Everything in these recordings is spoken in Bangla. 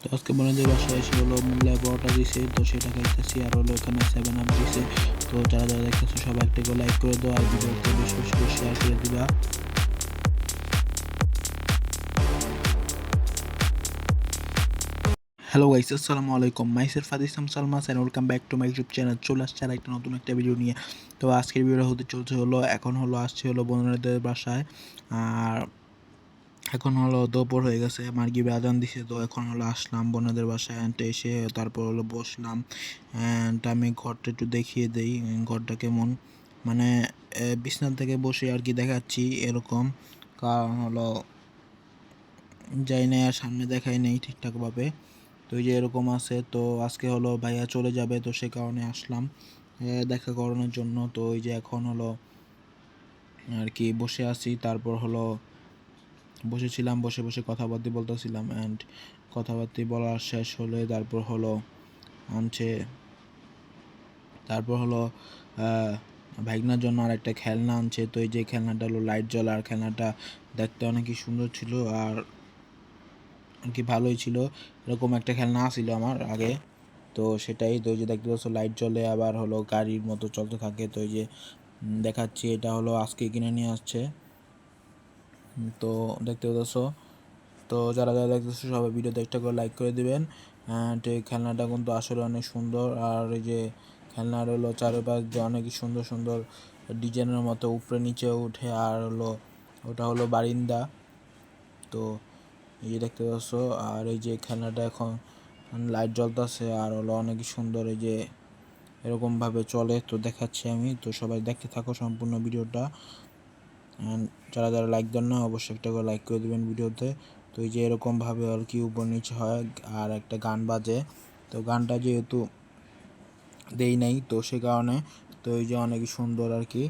তো আজকে বোনদের বাসায় এসে হলো মোগলাই পরোটা দিছে, তো সেটা খাইতেছি। আর হলো এখানে সেভেন আপ দিছে। তো যারা যারা দেখতেছো সবাই একটা করে লাইক করে দাও আর ভিডিওতে বেশি বেশি করে শেয়ার করে দিবা। হ্যালো গাইস আসসালামু আলাইকুম। মাইসের ফাদিসাম Salma's and welcome back to my YouTube channel চলে আসছে আর একটা নতুন একটা ভিডিও নিয়ে। তো আজকের ভিডিওটা হতে চলছে হলো, এখন হলো আসছে হলো বন্ধুদের বাসায়। আর এখন হলো দুপুর হয়ে গেছে মার্গিব আজান দিছে তো এখন হলো আসলাম বোনদের বাসায় অ্যান্ড এসে তারপর হলো বসলাম অ্যান্ড আমি ঘরটা একটু দেখিয়ে দিই, ঘরটা কেমন মানে বিছানা থেকে বসে আর কি দেখাচ্ছি এরকম, কারণ হলো যাই না আর সামনে দেখাই নেই ঠিকঠাকভাবে তো এই যে এরকম আছে, তো আজকে হলো ভাইয়া চলে যাবে, তো সে কারণে আসলাম দেখা করানোর জন্য, তো ওই যে এখন হলো আর কি বসে আছি, তারপর হলো বসেছিলাম, বসে বসে কথাবার্তা বলতেছিলাম অ্যান্ড কথাবার্তা বলা শেষ হলে তারপর হলো আনছে, তারপর হলো ভাইগনার জন্য আর একটা খেলনা আনছে। তো এই যে খেলনাটা হলো লাইট জ্বলা আর খেলনাটা দেখতে অনেকই সুন্দর ছিল আর কি ভালোই ছিল। এরকম একটা খেলনা ছিল আমার আগে। তো সেটাই, তো যে দেখতে পাচ্ছ লাইট জ্বলে আবার হলো গাড়ির মতো চলতে থাকে। তো এই যে দেখাচ্ছি, এটা হলো আজকে কিনে নিয়ে আসছে। তো দেখতে পাচ্ছ? তো যারা যারা দেখতেছো সবাই ভিডিওতে একটা করে লাইক করে দিবেন। খেলনাটা কিন্তু আসলে অনেক সুন্দর। আর এই যে খেলনার হলো চারিপাশ দিয়ে অনেক সুন্দর সুন্দর ডিজাইনের মতো উপরে নিচে উঠে। আর হলো, ওটা হলো বারিন্দা। তো এই যে দেখতে পাচ্ছ, আর এই যে খেলনাটা এখন লাইট জ্বলতেছে। আর হলো অনেক সুন্দর এই যে এরকম ভাবে চলে। তো দেখাচ্ছি আমি। তো সবাই দেখতে থাকো সম্পূর্ণ ভিডিওটা। যারা যারা লাইক দেন না, অবশ্যই একটা করে লাইক করে দিবেন ভিডিওতে। তো এই যে এরকমভাবে আর কি উপর নিচে হয়, আর একটা গান বাজে। তো গানটা যেহেতু দেই নাই, তো সে কারণে তো এই যে অনেক সুন্দর আর কি।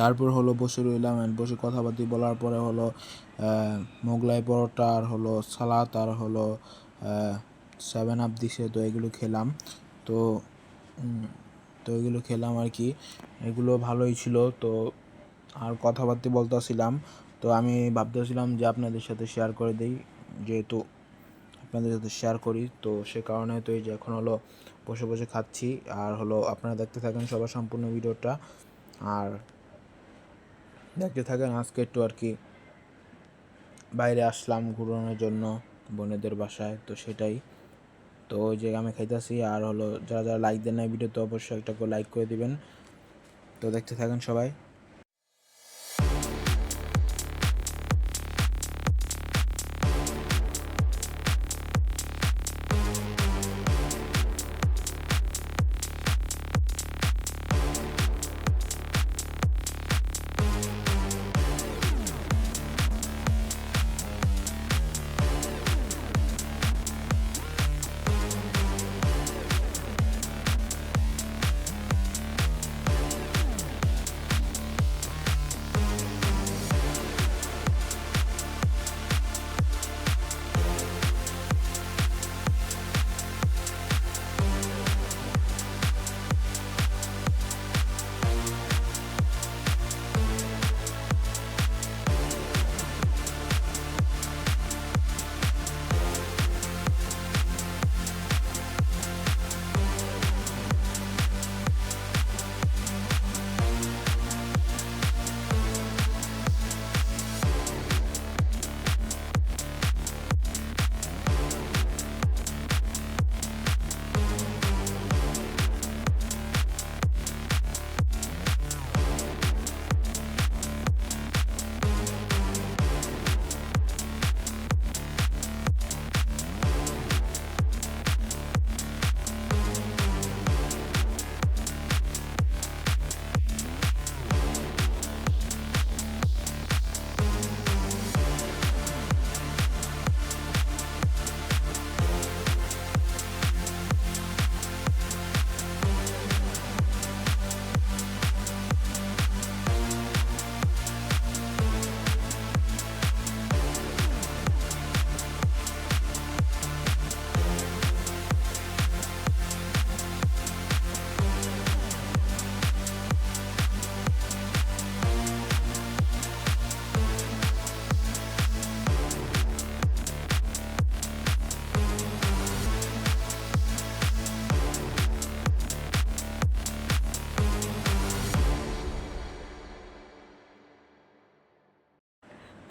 তারপর হলো বসে রইলাম and বসে কথাবার্তি বলার পরে হলো মোগলাই পরোটা আর হলো সালাদ আর হলো সেভেন আপ দিছে তো এগুলো খেলাম। তো তো এগুলো খেলাম আর কি। এগুলো ভালোই ছিল। তো আর কথাবার্তি বলতেছিলাম। তো আমি ভাবতেছিলাম যে আপনাদের সাথে শেয়ার করে দিই। যেহেতু আপনাদের সাথে শেয়ার করি, তো সে কারণে তো এই যে এখন হলো বসে বসে খাচ্ছি। আর হলো আপনারা দেখতে থাকেন সবার সম্পূর্ণ ভিডিওটা। আর দেখতে থাকেন, আজকে একটু আর কি বাইরে আসলাম ঘুরানোর জন্য বোনেদের বাসায়, তো সেটাই। তো ওই যে আমি খাইতেছি, আর হলো যারা যারা লাইক দেন না ভিডিও তো অবশ্যই একটা করে লাইক করে দিবেন। তো দেখতে থাকেন সবাই।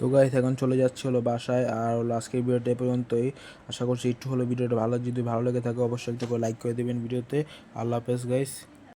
তো গাইস এখন চলে যাচ্ছে হলো বাসায়। আর হলো আজকের ভিডিওটা পর্যন্তই। আশা করছি একটু হলো ভিডিওটা ভালো, যদি ভালো লেগে থাকে অবশ্যই একটু লাইক করে দেবেন ভিডিওতে। আল্লাহ হাফেজ গাইস